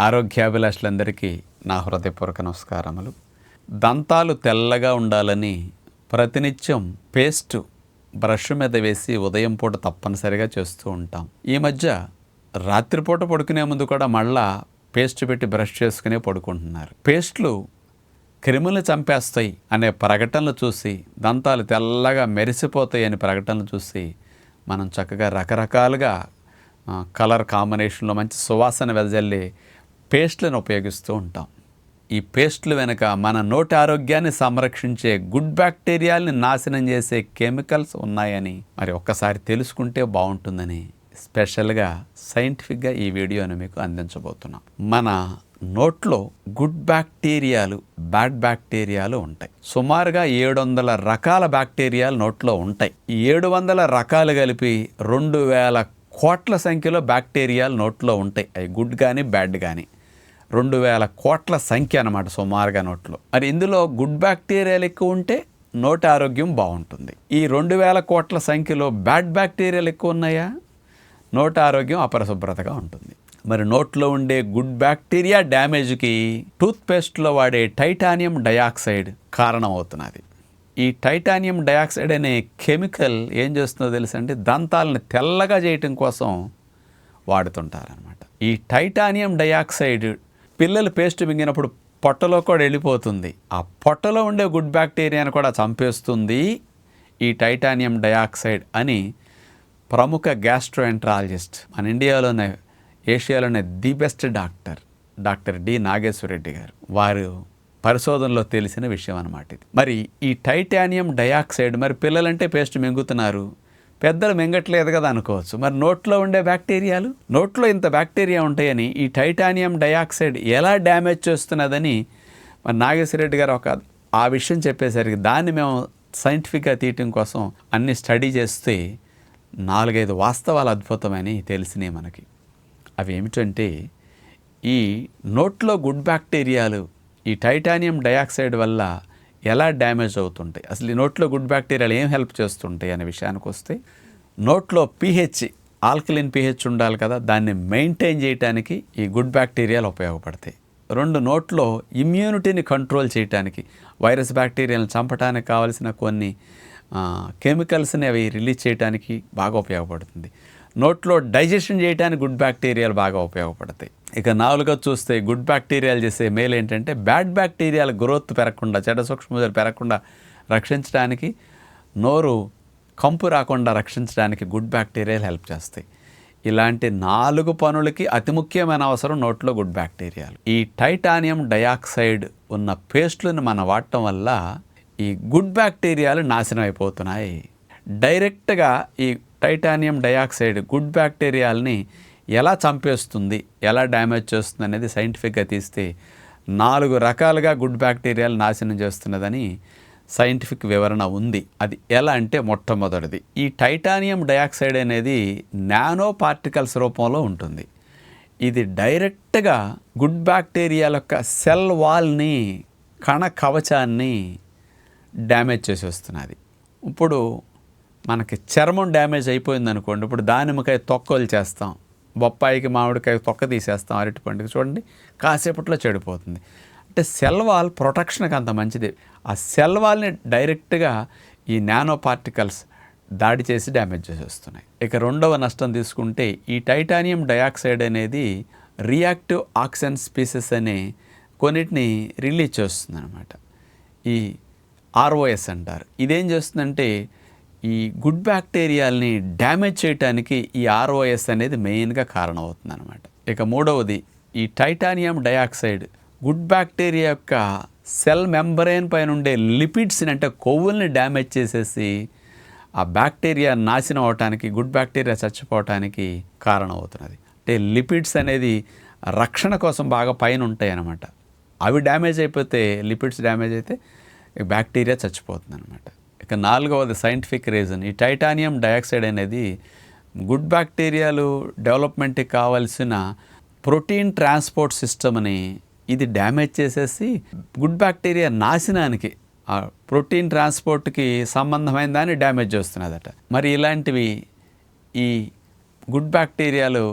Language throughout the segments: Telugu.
ఆరోగ్యాభిలాషులందరికీ నా హృదయపూర్వక నమస్కారములు. దంతాలు తెల్లగా ఉండాలని ప్రతినిత్యం పేస్ట్ బ్రష్ మీద వేసి ఉదయం పూట తప్పనిసరిగా చేస్తూ ఉంటాం. ఈ మధ్య రాత్రిపూట పడుకునే ముందు కూడా మళ్ళా పేస్ట్ పెట్టి బ్రష్ చేసుకునే పడుకుంటున్నారు. పేస్ట్లు క్రిములు చంపేస్తాయి అనే ప్రకటనలు చూసి దంతాలు తెల్లగా మెరిసిపోతాయి అనే ప్రకటనలు చూసి మనం చక్కగా రకరకాలుగా కలర్ కాంబినేషన్లో మంచి సువాసన వెదజల్లి పేస్ట్లను ఉపయోగిస్తూ ఉంటాం. ఈ పేస్ట్లు వెనుక మన నోటి ఆరోగ్యాన్ని సంరక్షించే గుడ్ బ్యాక్టీరియాల్ని నాశనం చేసే కెమికల్స్ ఉన్నాయని మరి ఒక్కసారి తెలుసుకుంటే బాగుంటుందని స్పెషల్గా సైంటిఫిక్గా ఈ వీడియోను మీకు అందించబోతున్నాం. మన నోట్లో గుడ్ బ్యాక్టీరియాలు బ్యాడ్ బ్యాక్టీరియాలు ఉంటాయి. సుమారుగా ఏడు వందల రకాల బ్యాక్టీరియాలు నోట్లో ఉంటాయి. ఈ ఏడు వందల రకాలు కలిపి రెండు వేల కోట్ల సంఖ్యలో బ్యాక్టీరియాలు నోట్లో ఉంటాయి. అవి గుడ్ కానీ బ్యాడ్ కానీ రెండు వేల కోట్ల సంఖ్య అనమాట సుమారుగా నోట్లో. మరి ఇందులో గుడ్ బ్యాక్టీరియాలు ఎక్కువ ఉంటే నోటి ఆరోగ్యం బాగుంటుంది. ఈ రెండు వేల కోట్ల సంఖ్యలో బ్యాడ్ బ్యాక్టీరియాలు ఎక్కువ ఉన్నాయా? నోటి ఆరోగ్యం అపరిశుభ్రతగా ఉంటుంది. మరి నోట్లో ఉండే గుడ్ బ్యాక్టీరియా డ్యామేజ్కి టూత్పేస్ట్లో వాడే టైటానియం డయాక్సైడ్ కారణమవుతున్నది. ఈ టైటానియం డయాక్సైడ్ అనే కెమికల్ ఏం చేస్తుందో తెలుసండి దంతాలను తెల్లగా చేయటం కోసం వాడుతుంటారనమాట ఈ టైటానియం డయాక్సైడ్ పిల్లలు పేస్ట్ మింగినప్పుడు పొట్టలో కూడా వెళ్ళిపోతుంది. ఆ పొట్టలో ఉండే గుడ్ బ్యాక్టీరియాను కూడా చంపేస్తుంది ఈ టైటానియం డయాక్సైడ్ అని ప్రముఖ గ్యాస్ట్రోఎంట్రాలజిస్ట్ మన ఇండియాలోనే ఏషియాలోనే the best doctor doctor D Nageswarareddy గారు. వారు పరిశోధనలో తెలిసిన విషయం అన్నమాట ఇది. మరి ఈ టైటానియం డయాక్సైడ్ మరి పిల్లలంటే పేస్ట్ మింగుతున్నారు? పెద్దలు మింగట్లేదు కదా అనుకోవచ్చు. మరి నోట్లో ఉండే బ్యాక్టీరియాలు? నోట్లో ఇంత బ్యాక్టీరియా ఉంటాయని ఈ టైటానియం డయాక్సైడ్ ఎలా డ్యామేజ్ చేస్తున్నదని మరి నాగేశ్వరరెడ్డి గారు ఒక ఆ విషయం చెప్పేసరికి దాన్ని మేము సైంటిఫిక్గా తీయటం కోసం అన్ని స్టడీ చేస్తే నాలుగైదు వాస్తవాలు అద్భుతమని తెలిసినాయి మనకి. అవి ఏమిటంటే ఈ నోట్లో గుడ్ బ్యాక్టీరియాలు ఈ టైటానియం డయాక్సైడ్ వల్ల ఎలా డ్యామేజ్ అవుతుంటాయి? అసలు ఈ నోట్లో గుడ్ బ్యాక్టీరియాలు ఏం హెల్ప్ చేస్తుంటాయి అనే విషయానికి వస్తే నోట్లో పీహెచ్ ఆల్కలిన్ పీహెచ్ ఉండాలి కదా దాన్ని మెయింటైన్ చేయడానికి ఈ గుడ్ బ్యాక్టీరియాలు ఉపయోగపడతాయి. రెండు నోట్లో ఇమ్యూనిటీని కంట్రోల్ చేయడానికి వైరస్ బ్యాక్టీరియాలను చంపడానికి కావలసిన కొన్ని కెమికల్స్ని అవి రిలీజ్ చేయడానికి బాగా ఉపయోగపడుతుంది. నోట్లో డైజెషన్ చేయడానికి గుడ్ బ్యాక్టీరియాలు బాగా ఉపయోగపడతాయి. ఇక నాలుగో చూస్తే గుడ్ బ్యాక్టీరియాలు చేసే మేలు ఏంటంటే బ్యాడ్ బ్యాక్టీరియాల గ్రోత్ పెరగకుండా చెడ సూక్ష్మజలు పెరగకుండా రక్షించడానికి నోరు కంపు రాకుండా రక్షించడానికి గుడ్ బ్యాక్టీరియాలు హెల్ప్ చేస్తాయి. ఇలాంటి నాలుగు పనులకి అతి ముఖ్యమైన అవసరం నోట్లో గుడ్ బ్యాక్టీరియాలు. ఈ టైటానియం డయాక్సైడ్ ఉన్న పేస్ట్లను మనం వాడటం వల్ల ఈ గుడ్ బ్యాక్టీరియాలు నాశనం అయిపోతున్నాయి. డైరెక్ట్గా ఈ టైటానియం డయాక్సైడ్ గుడ్ బ్యాక్టీరియాలని ఎలా చంపేస్తుంది ఎలా డ్యామేజ్ చేస్తుంది అనేది సైంటిఫిక్గా తీస్తే నాలుగు రకాలుగా గుడ్ బ్యాక్టీరియాలు నాశనం చేస్తున్నదని సైంటిఫిక్ వివరణ ఉంది. అది ఎలా అంటే మొట్టమొదటిది. ఈ టైటానియం డయాక్సైడ్ అనేది నానో పార్టికల్స్ రూపంలో ఉంటుంది. ఇది డైరెక్ట్గా గుడ్ బ్యాక్టీరియాల యొక్క సెల్ వాల్ని కణ కవచాన్ని డ్యామేజ్ చేసేస్తున్నది. ఇప్పుడు మనకి చర్మం డ్యామేజ్ అయిపోయింది అనుకోండి ఇప్పుడు దానిమ్మకాయ తొక్కలు చేస్తాం బొప్పాయికి మామిడికాయ తొక్క తీసేస్తాం అరటి పండుగ చూడండి కాసేపట్లో చెడిపోతుంది. అంటే సెల్ వాల్ ప్రొటెక్షన్కి అంత మంచిది. ఆ సెల్ వాల్ని డైరెక్ట్గా ఈ నానో పార్టికల్స్ దాడి చేసి డ్యామేజ్ చేసేస్తున్నాయి. ఇక రెండవ నష్టం తీసుకుంటే ఈ టైటానియం డయాక్సైడ్ అనేది రియాక్టివ్ ఆక్సిజన్ స్పీసెస్ అనే కొన్నిటిని రిలీజ్ చేస్తుంది అనమాట ఈ ఆర్ఓఎస్ అంటారు. ఇదేం చేస్తుందంటే ఈ గుడ్ బ్యాక్టీరియాల్ని డ్యామేజ్ చేయడానికి ఈ ఆర్ఓఎస్ అనేది మెయిన్గా కారణమవుతుంది అనమాట ఇక మూడవది ఈ టైటానియం డయాక్సైడ్ గుడ్ బ్యాక్టీరియా యొక్క సెల్ మెంబరేన్ పైన ఉండే లిపిడ్స్ని అంటే కొవ్వుల్ని డ్యామేజ్ చేసేసి ఆ బ్యాక్టీరియా నాశనం అవటానికి గుడ్ బ్యాక్టీరియా చచ్చిపోవటానికి కారణమవుతున్నది. అంటే లిపిడ్స్ అనేది రక్షణ కోసం బాగా పైన ఉంటాయి అన్నమాట అవి డ్యామేజ్ అయిపోతే లిపిడ్స్ డ్యామేజ్ అయితే బ్యాక్టీరియా చచ్చిపోతుంది అనమాట ఇక నాలుగవది సైంటిఫిక్ రీజన్. ఈ టైటానియం డయాక్సైడ్ అనేది గుడ్ బ్యాక్టీరియాలు డెవలప్మెంట్కి కావలసిన ప్రోటీన్ ట్రాన్స్పోర్ట్ సిస్టమ్ని ఇది డ్యామేజ్ చేసేసి గుడ్ బ్యాక్టీరియా నాశనానికి ఆ ప్రోటీన్ ట్రాన్స్పోర్ట్కి సంబంధమైన దాన్ని డ్యామేజ్ చేస్తున్నదట. మరి ఇలాంటివి ఈ గుడ్ బ్యాక్టీరియాలు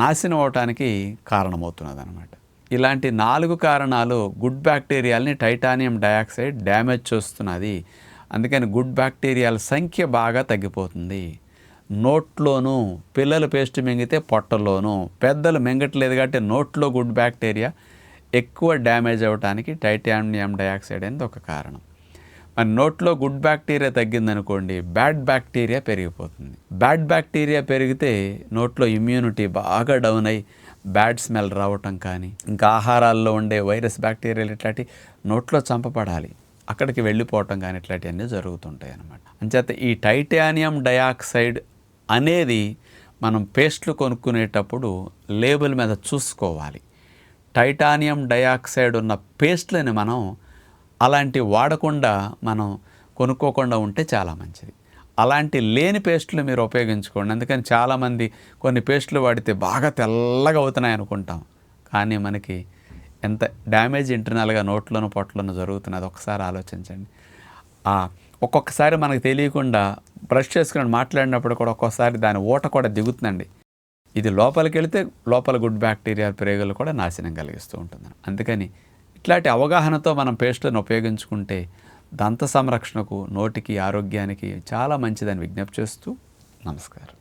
నాశనం అవటానికి కారణమవుతున్నది అనమాట ఇలాంటి నాలుగు కారణాలు గుడ్ బ్యాక్టీరియాల్ని టైటానియం డయాక్సైడ్ డ్యామేజ్ చేస్తున్నది. అందుకని గుడ్ బ్యాక్టీరియాల సంఖ్య బాగా తగ్గిపోతుంది. నోట్లోనూ పిల్లలు పేస్ట్ మింగితే పొట్టలోనూ పెద్దలు మింగట్లేదు కాబట్టి నోట్లో గుడ్ బ్యాక్టీరియా ఎక్కువ డ్యామేజ్ అవ్వడానికి టైటానియం డయాక్సైడ్ అనేది ఒక కారణం. మరి నోట్లో గుడ్ బ్యాక్టీరియా తగ్గిందనుకోండి బ్యాడ్ బ్యాక్టీరియా పెరిగిపోతుంది. బ్యాడ్ బ్యాక్టీరియా పెరిగితే నోట్లో ఇమ్యూనిటీ బాగా డౌన్ అయ్యి బ్యాడ్ స్మెల్ రావటం కానీ ఇంకా ఆహారాల్లో ఉండే వైరస్ బ్యాక్టీరియాలు ఇట్లాంటి నోట్లో చంపబడాలి. అక్కడికి వెళ్ళిపోవటం కానీ ఇట్లాంటివన్నీ జరుగుతుంటాయి అన్నమాట. అంచేత ఈ టైటానియం డయాక్సైడ్ అనేది మనం పేస్ట్లు కొనుక్కునేటప్పుడు లేబుల్ మీద చూసుకోవాలి. టైటానియం డయాక్సైడ్ ఉన్న పేస్ట్లని మనం అలాంటి వాడకుండా మనం కొనుక్కోకుండా ఉంటే చాలా మంచిది. అలాంటి లేని పేస్టులు మీరు ఉపయోగించుకోండి. అందుకని చాలామంది కొన్ని పేస్టులు వాడితే బాగా తెల్లగా అవుతున్నాయి అనుకుంటాం కానీ మనకి ఎంత డ్యామేజ్ ఇంటర్నల్గా నోట్లోనూ పొట్టలోనూ జరుగుతున్నది ఒకసారి ఆలోచించండి. ఒక్కొక్కసారి మనకు తెలియకుండా బ్రష్ చేసుకుని మాట్లాడినప్పుడు కూడా ఒక్కోసారి దాని ఊట కూడా దిగుతుందండి. ఇది లోపలికి వెళితే లోపల గుడ్ బ్యాక్టీరియా ప్రేగులు కూడా నాశనం కలిగిస్తూ ఉంటుంది అందుకని ఇట్లాంటి అవగాహనతో మనం పేస్ట్లను ఉపయోగించుకుంటే దంత సంరక్షణకు నోటికి ఆరోగ్యానికి చాలా మంచిదని విజ్ఞప్తి చేస్తూ నమస్కారం.